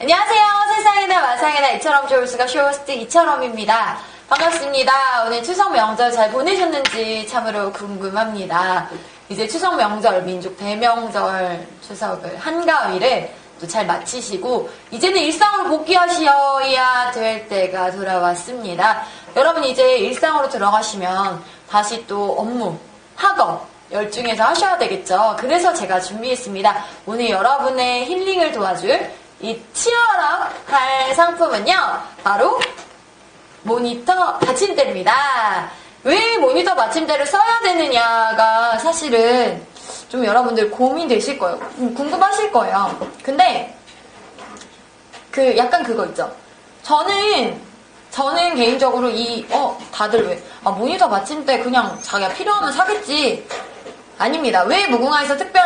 안녕하세요. 세상에나 마상에나 이처럼 좋을 수가 쇼호스트 이처럼입니다. 반갑습니다. 오늘 추석 명절 잘 보내셨는지 참으로 궁금합니다. 이제 추석 명절, 민족 대명절 추석을 한가위를 또 잘 마치시고 이제는 일상으로 복귀하셔야 될 때가 돌아왔습니다. 여러분 이제 일상으로 들어가시면 다시 또 업무, 학업, 열중해서 하셔야 되겠죠. 그래서 제가 준비했습니다. 오늘 여러분의 힐링을 도와줄 이 치열한 할 상품은요. 바로 모니터 받침대입니다. 왜 모니터 받침대를 써야 되느냐가 사실은 좀 여러분들 고민되실 거예요. 음, 궁금하실 거예요. 근데 그 약간 그거 있죠. 저는 저는 개인적으로 이 어 다들 왜 아, 모니터 받침대 그냥 자기가 필요하면 사겠지. 아닙니다. 왜 무궁화에서 특별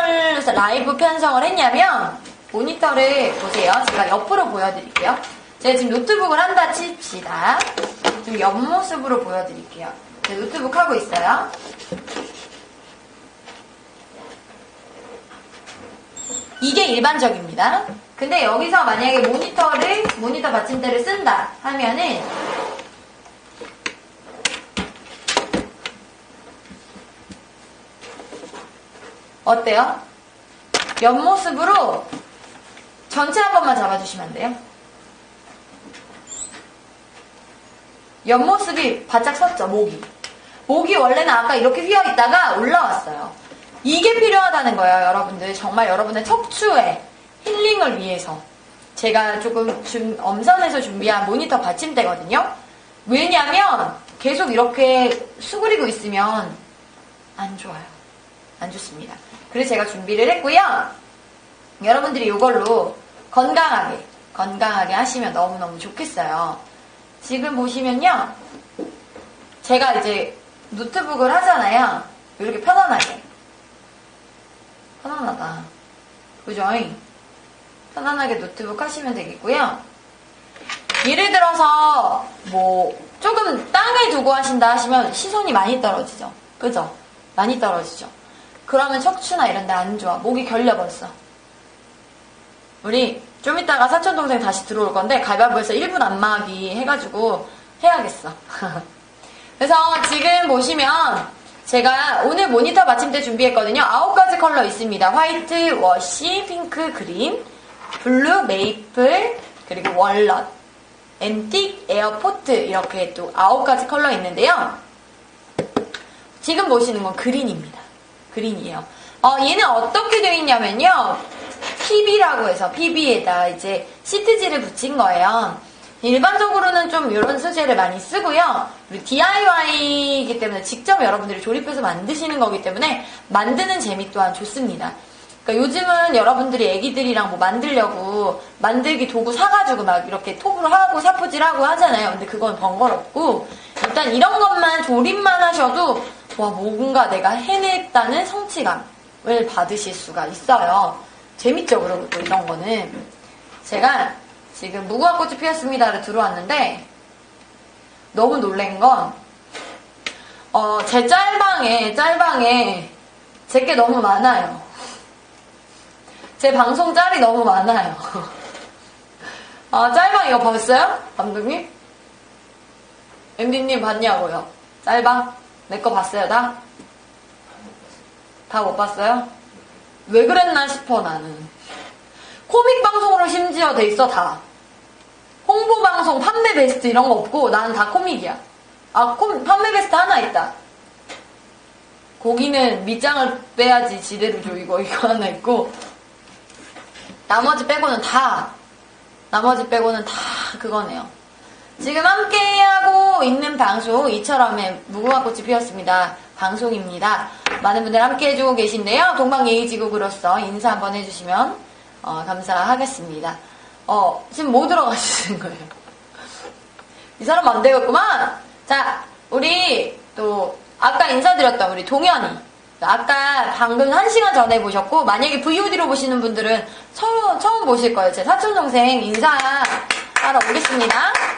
라이브 편성을 했냐면 모니터를 보세요. 제가 옆으로 보여드릴게요. 제가 지금 노트북을 한다 칩시다. 지금 옆모습으로 보여드릴게요. 제 노트북 하고 있어요. 이게 일반적입니다. 근데 여기서 만약에 모니터를, 모니터 받침대를 쓴다 하면은 어때요? 옆모습으로 전체 한 번만 잡아주시면 안 돼요? 옆모습이 바짝 섰죠, 목이. 목이 원래는 아까 이렇게 휘어 있다가 올라왔어요. 이게 필요하다는 거예요, 여러분들. 정말 여러분의 척추의 힐링을 위해서. 제가 조금 준- 엄선해서 준비한 모니터 받침대거든요. 왜냐면 계속 이렇게 수그리고 있으면 안 좋아요. 안 좋습니다. 그래서 제가 준비를 했고요. 여러분들이 이걸로 건강하게, 건강하게 하시면 너무너무 좋겠어요. 지금 보시면요. 제가 이제 노트북을 하잖아요. 이렇게 편안하게. 편안하다. 그죠? 편안하게 노트북 하시면 되겠고요. 예를 들어서 뭐 조금 땅에 두고 하신다 하시면 시선이 많이 떨어지죠. 그죠? 많이 떨어지죠. 그러면 척추나 이런 데 안 좋아. 목이 결려 벌써. 우리 좀 이따가 사촌 동생 다시 들어올 건데 가위바위보에서 1분 안마기 해가지고 해야겠어. 그래서 지금 보시면 제가 오늘 모니터 받침대 준비했거든요. 아홉 가지 컬러 있습니다. 화이트, 워시, 핑크, 그린, 블루, 메이플, 그리고 월넛, 앤틱, 에어포트 이렇게 또 아홉 가지 컬러 있는데요. 지금 보시는 건 그린입니다. 그린이에요. 어, 얘는 어떻게 되어 있냐면요. PB라고 해서 PB에다 이제 시트지를 붙인 거예요. 일반적으로는 좀 이런 소재를 많이 쓰고요. DIY이기 때문에 직접 여러분들이 조립해서 만드시는 거기 때문에 만드는 재미 또한 좋습니다. 그러니까 요즘은 여러분들이 애기들이랑 뭐 만들려고 만들기 도구 사가지고 막 이렇게 톱으로 하고 사포질하고 하잖아요. 근데 그건 번거롭고 일단 이런 것만 조립만 하셔도 와 뭔가 내가 해냈다는 성취감을 받으실 수가 있어요. 재밌죠, 또 이런 거는. 제가 지금 무궁화 꽃이 피었습니다를 들어왔는데 너무 놀란 건, 어, 제 짤방에, 짤방에 제게 너무 많아요. 제 방송 짤이 너무 많아요. 아, 짤방 이거 봤어요? 감독님? MD님 봤냐고요? 짤방? 내 거 봤어요, 다? 다 못 봤어요? 왜 그랬나 싶어, 나는. 코믹 방송으로 심지어 돼 있어, 다. 홍보 방송, 판매 베스트 이런 거 없고, 나는 다 코믹이야. 아, 코, 판매 베스트 하나 있다. 고기는 밑장을 빼야지 지대로 줘, 이거, 이거 하나 있고. 나머지 빼고는 다, 나머지 빼고는 다 그거네요. 지금 함께하고 있는 방송, 이처럼의 무궁화 꽃이 피었습니다. 방송입니다. 많은 분들 함께 해주고 계신데요. 동방예의지국으로서 인사 한번 해주시면 어, 감사하겠습니다. 어, 지금 뭐 들어가시는 거예요? 이 사람 안 되겠구만. 자, 우리 또 아까 인사드렸던 우리 동현이. 아까 방금 한 시간 전에 보셨고 만약에 VOD로 보시는 분들은 처음 처음 보실 거예요. 제 사촌 동생 인사하러 오겠습니다.